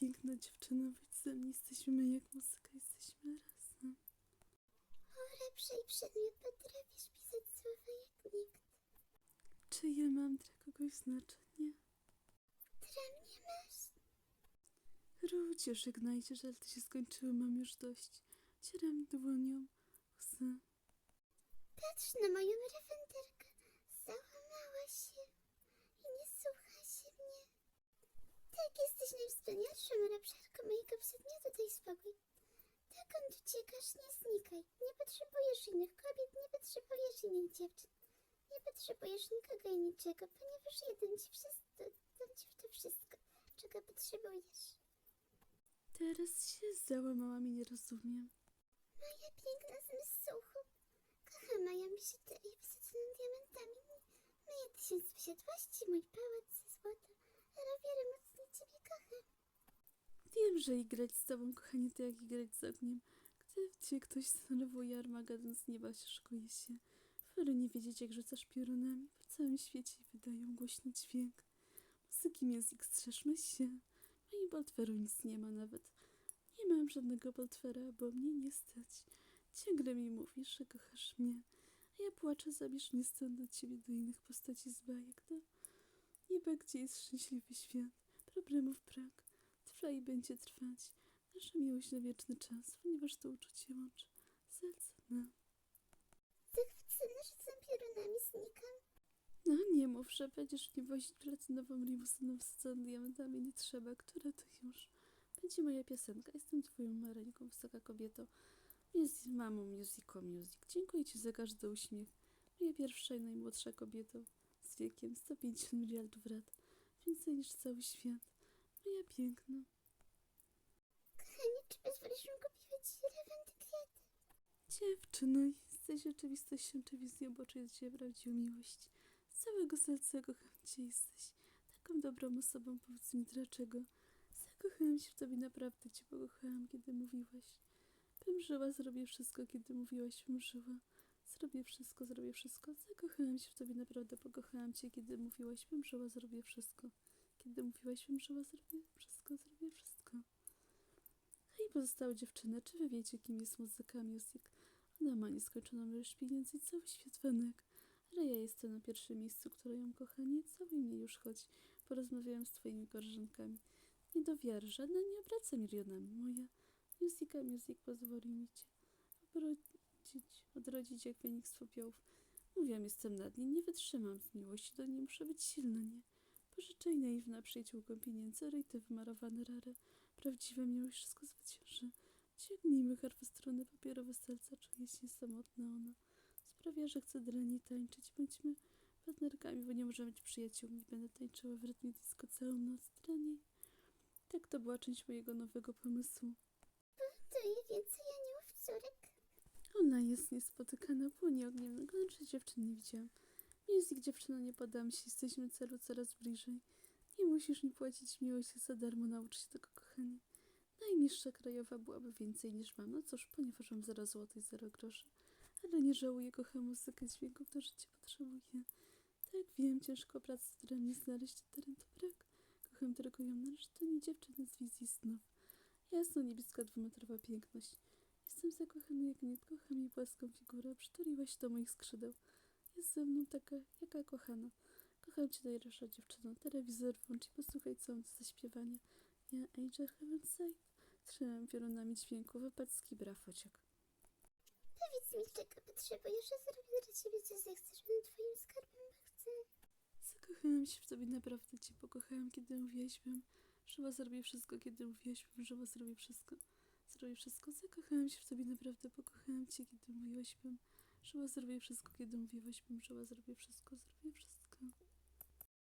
piękna dziewczyna, wyjdź ze mnie, jesteśmy jak muzyka, jesteśmy razem. O lepszy przedmiot potrafisz pisać słowa jak nikt. Czy ja mam dla kogoś znaczenie? Dla mnie masz. Ludzie, żegnajcie, żarty się skończyły, mam już dość. Cieram dłonią łzy. Patrz na moją rewenderkę. Załamała się i nie słucha się mnie. Tak, najwspanialszą rabżarką mojego przedmiotu, daj spokój. Dokąd uciekasz, nie znikaj. Nie potrzebujesz innych kobiet, nie potrzebujesz innych dziewczyn. Nie potrzebujesz nikogo i niczego, ponieważ jeden ci wszystko, dam ci to wszystko, czego potrzebujesz. Teraz się załamałam i nie rozumiem. Moja piękna zmysłu. Kocham moją biżuterię wysadzoną diamentami. Moje tysiąc posiadłości, mój pałac ze złota. Wiem, że i grać z tobą, kochanie, to jak i grać z ogniem. Gdy cię ktoś zdenerwuje, Armagedon z nieba się szykuje się. Chory nie wiedzieć, jak rzucasz piorunami po całym świecie i wydają głośny dźwięk. Muzyki music, strzeżmy się. Mojej Boltweru nic nie ma nawet. Nie mam żadnego Boltwera, bo mnie nie stać. Ciągle mi mówisz, że kochasz mnie. A ja płaczę, zabierz mnie stąd do ciebie, do innych postaci z bajek, do nieba, gdzie jest szczęśliwy świat. Problemów brak trwa i będzie trwać. Nasza miłość na wieczny czas, ponieważ to uczucie łączy serce nam. Zachwycona rzucam piorunami, znikam. No nie mów, że będziesz mnie wozić platynową limuzyną wsadzoną diamentami, nie trzeba, która to już. Będzie moja piosenka, jestem twoją mareńką, wysoka kobieto. Jest mamą musico music. Dziękuję ci za każdy uśmiech. Moja pierwsza i najmłodsza kobieto z wiekiem 150 miliardów lat. Więcej niż cały świat. Moja piękna. Kochanie, czy pozwolisz mi kupić ci lewenty kwiaty? Dziewczyno, jesteś rzeczywistością czy wizją, bo czuję Cię prawdziwą miłość. Z całego serca kocham Cię, jesteś taką dobrą osobą, powiedz mi dlaczego. Zakochałam się w Tobie, naprawdę Cię pokochałam, kiedy mówiłaś. Bym żyła, zrobię wszystko, kiedy mówiłaś, bym żyła. Zrobię wszystko, zrobię wszystko. Zakochałam się w Tobie, naprawdę pokochałam Cię, kiedy mówiłaś, bym żyła, zrobię wszystko. Kiedy mówiłaś, bym żyła, zrobię wszystko, zrobię wszystko. Hej, pozostałe dziewczyny, czy wy wiecie, kim jest muzyka music? Ona ma nieskończoną ilość pieniędzy i cały świat fenek. Ale ja jestem na pierwszym miejscu, które ją kocha. Nie całuj mnie już, choć porozmawiałam z twoimi koleżankami. Nie do wiary, żadna nie obraca milionami. Moja muzyka music pozwoli mi cię obrodzić, odrodzić jak Feniks z popiołów. Mówiłam, jestem nad niej, nie wytrzymam z miłości do niej, muszę być silna, nie? Pożyczaj naiwna przyjaciółką pieniędzy, rejty wymarowane rare. Prawdziwa miłość wszystko zwycięży. Ciągnijmy harwestrony papierowe serca, czuję się samotna ona. Sprawia, że chcę dla niej tańczyć. Bądźmy partnerkami, bo nie możemy być przyjaciółmi. Będę tańczyła w rytmie disco całą noc dla niej. Tak to była część mojego nowego pomysłu. To i więcej aniołów córek. Ona jest niespotykana, płonie ogniem. Najgorszej dziewczyn nie widziałam. Music, dziewczyno, nie podam się. Jesteśmy celu coraz bliżej. Nie musisz mi płacić miłości za darmo, naucz się tego, kochanie. Najniższa krajowa byłaby więcej niż mam. No cóż, ponieważ mam 0 zł i 0 groszy. Ale nie żałuję, kocham muzykę dźwięków, to życie potrzebuję. Tak wiem, ciężko pracę z drami znaleźć teren to brak. Kocham tylko ją, należy to nie dziewczyny z wizji snów. Jasno niebieska dwumetrowa piękność. Jestem zakochany jak nie kocham jej płaską figurę, przytuliłaś do moich skrzydeł. Jest ze mną taka, jaka kochana. Kocham cię najlepsza dziewczyno. Telewizor włącz i posłuchaj całą to zaśpiewanie. Ja, Angel Heaven Side. Trzymam piorunami dźwięku, kibra fociok. Powiedz mi, czego potrzebujesz, a zrobię dla ciebie co zechcesz. Będę twoim skarbem, chcę. Zakochałam się w tobie, naprawdę cię pokochałam, kiedy bym. Żyła zrobię wszystko, kiedy bym, żyła zrobię wszystko. Zrobię wszystko, zakochałam się w tobie, naprawdę pokochałam cię, kiedy mówiłaś bym. Żyła zrobię wszystko, kiedy mówiłaś bym, żyła zrobię wszystko, zrobię wszystko.